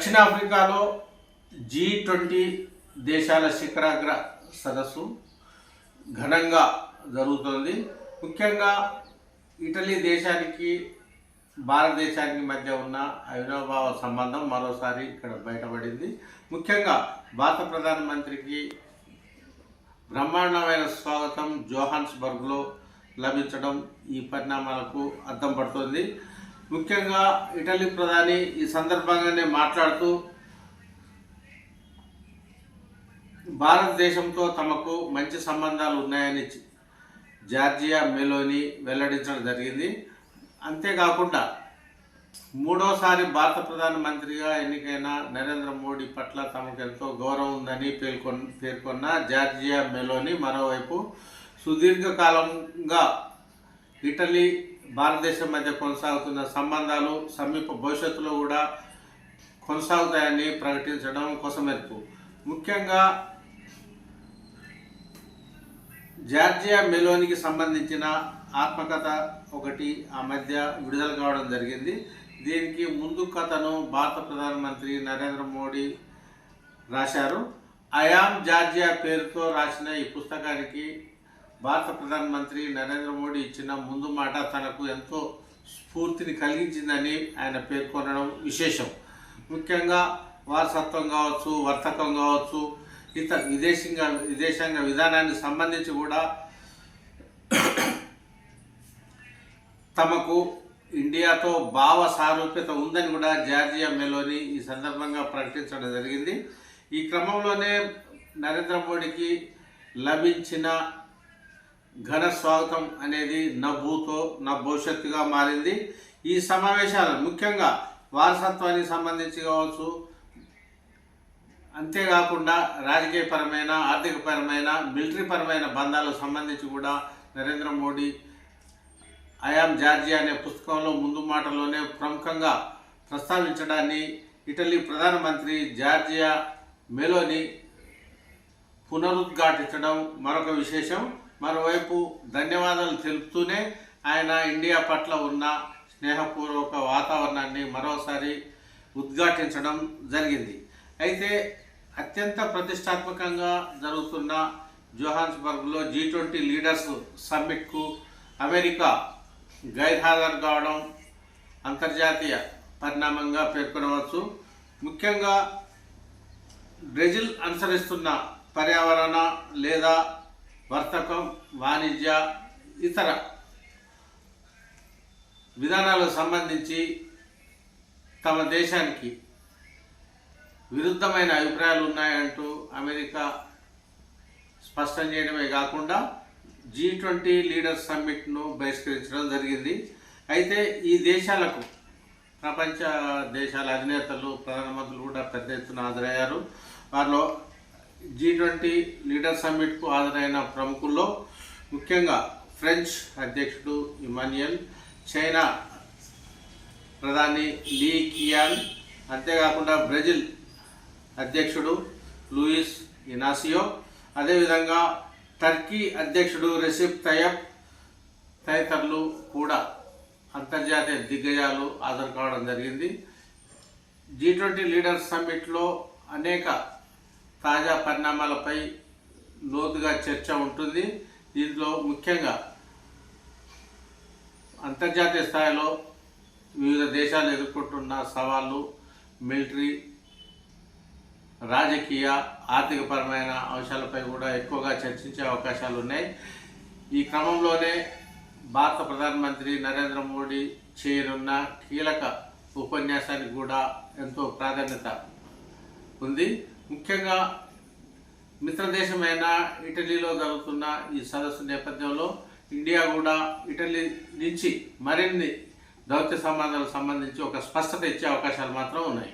దక్షిణాఫ్రికాలో G twenty దేశాల శిఖరాగ్ర సదస్సు ఘనంగా జరుగుతోంది. ముఖ్యంగా ఇటలీ దేశానికి భారతదేశానికి మధ్య ఉన్న అవినాభావ సంబంధం మరోసారి ఇక్కడ బయటపడింది. ముఖ్యంగా భారత ప్రధానమంత్రికి బ్రహ్మాండమైన స్వాగతం జోహాన్స్బర్గ్లో లభించడం ఈ పరిణామాలకు అద్దం పడుతుంది. ముఖ్యంగా ఇటలీ ప్రధాని ఈ సందర్భంగానే మాట్లాడుతూ భారతదేశంతో తమకు మంచి సంబంధాలు ఉన్నాయని జార్జియా మెలోని వెల్లడించడం జరిగింది. అంతేకాకుండా మూడోసారి భారత ప్రధానమంత్రిగా ఎన్నికైన నరేంద్ర మోడీ పట్ల తమకు ఎంతో గౌరవం ఉందని పేర్కొన్న పేర్కొన్న జార్జియా మెలోని మరోవైపు సుదీర్ఘకాలంగా ఇటలీ భారతదేశం మధ్య కొనసాగుతున్న సంబంధాలు సమీప భవిష్యత్తులో కూడా కొనసాగుతాయని ప్రకటించడం కోసం కోసమెరుపు ముఖ్యంగా జార్జియా మెలోనికి సంబంధించిన ఆత్మకథ ఒకటి ఆ మధ్య విడుదల కావడం జరిగింది. దీనికి ముందు కథను భారత ప్రధానమంత్రి నరేంద్ర మోడీ రాశారు. అయామ్ జార్జియా పేరుతో రాసిన ఈ పుస్తకానికి భారత ప్రధానమంత్రి నరేంద్ర మోడీ ఇచ్చిన ముందు మాట తనకు ఎంతో స్ఫూర్తిని కలిగించిందని ఆయన పేర్కొనడం విశేషం. ముఖ్యంగా వారసత్వం కావచ్చు వర్తకం కావచ్చు ఇత విదేశంగా విదేశాంగ విధానానికి సంబంధించి కూడా తమకు ఇండియాతో భావ సారూప్యత ఉందని కూడా జార్జియా మెలోని ఈ సందర్భంగా ప్రకటించడం జరిగింది. ఈ క్రమంలోనే నరేంద్ర మోడీకి లభించిన ఘన స్వాగతం అనేది నా భూతో నా భవిష్యత్తుగా మారింది. ఈ సమావేశాలు ముఖ్యంగా వారసత్వానికి సంబంధించి కావచ్చు అంతేకాకుండా రాజకీయపరమైన ఆర్థికపరమైన మిలిటరీపరమైన బంధాలకు సంబంధించి కూడా నరేంద్ర మోడీ ఐఆమ్ జార్జియా అనే పుస్తకంలో ముందు మాటలోనే ప్రముఖంగా ప్రస్తావించడాన్ని ఇటలీ ప్రధానమంత్రి జార్జియా మెలోని పునరుద్ఘాటించడం మరొక విశేషం. మరోవైపు ధన్యవాదాలు తెలుపుతూనే ఆయన ఇండియా పట్ల ఉన్న స్నేహపూర్వక వాతావరణాన్ని మరోసారి ఉద్ఘాటించడం జరిగింది. అయితే అత్యంత ప్రతిష్టాత్మకంగా జరుగుతున్న జోహాన్స్బర్గ్లో జీ ట్వంటీ లీడర్స్ సమ్మిట్కు అమెరికా గైర్హాజరు కావడం అంతర్జాతీయ పరిణామంగా పేర్కొనవచ్చు. ముఖ్యంగా బ్రెజిల్ అనుసరిస్తున్న పర్యావరణ లేదా వర్తకం వాణిజ్య ఇతర విధానాలకు సంబంధించి తమ దేశానికి విరుద్ధమైన అభిప్రాయాలు ఉన్నాయంటూ అమెరికా స్పష్టం చేయడమే కాకుండా జీ ట్వంటీ లీడర్స్ సమ్మిట్ను బహిష్కరించడం జరిగింది. అయితే ఈ దేశాలకు ప్రపంచ దేశాల అధినేతలు ప్రధానమంత్రులు కూడా పెద్ద ఎత్తున హాజరయ్యారు. వారిలో జీ ట్వంటీ లీడర్ సమ్మిట్కు హాజరైన ప్రముఖుల్లో ముఖ్యంగా ఫ్రెంచ్ అధ్యక్షుడు ఇమాన్యుయల్ చైనా ప్రధాని లీ కియాన్ అంతేకాకుండా బ్రెజిల్ అధ్యక్షుడు లూయిస్ ఇనాసియో అదేవిధంగా టర్కీ అధ్యక్షుడు రెసిప్ తయబ్ తదితరులు కూడా అంతర్జాతీయ దిగ్గజాలు హాజరు కావడం జరిగింది. జీ ట్వంటీ లీడర్స్ సమ్మిట్లో అనేక తాజా పరిణామాలపై లోతుగా చర్చ ఉంటుంది. దీంట్లో ముఖ్యంగా అంతర్జాతీయ స్థాయిలో వివిధ దేశాలు ఎదుర్కొంటున్న సవాళ్ళు మిలిటరీ రాజకీయ ఆర్థికపరమైన అంశాలపై కూడా ఎక్కువగా చర్చించే అవకాశాలు ఉన్నాయి. ఈ క్రమంలోనే భారత ప్రధానమంత్రి నరేంద్ర మోడీ చేయనున్న కీలక ఉపన్యాసానికి కూడా ఎంతో ప్రాధాన్యత ఉంది. ముఖ్యంగా మిత్రదేశమైన ఇటలీలో జరుగుతున్న ఈ సదస్సు నేపథ్యంలో ఇండియా కూడా ఇటలీ నుంచి మరిన్ని దౌత్య సంబంధాలకు సంబంధించి ఒక స్పష్టత ఇచ్చే అవకాశాలు మాత్రం ఉన్నాయి.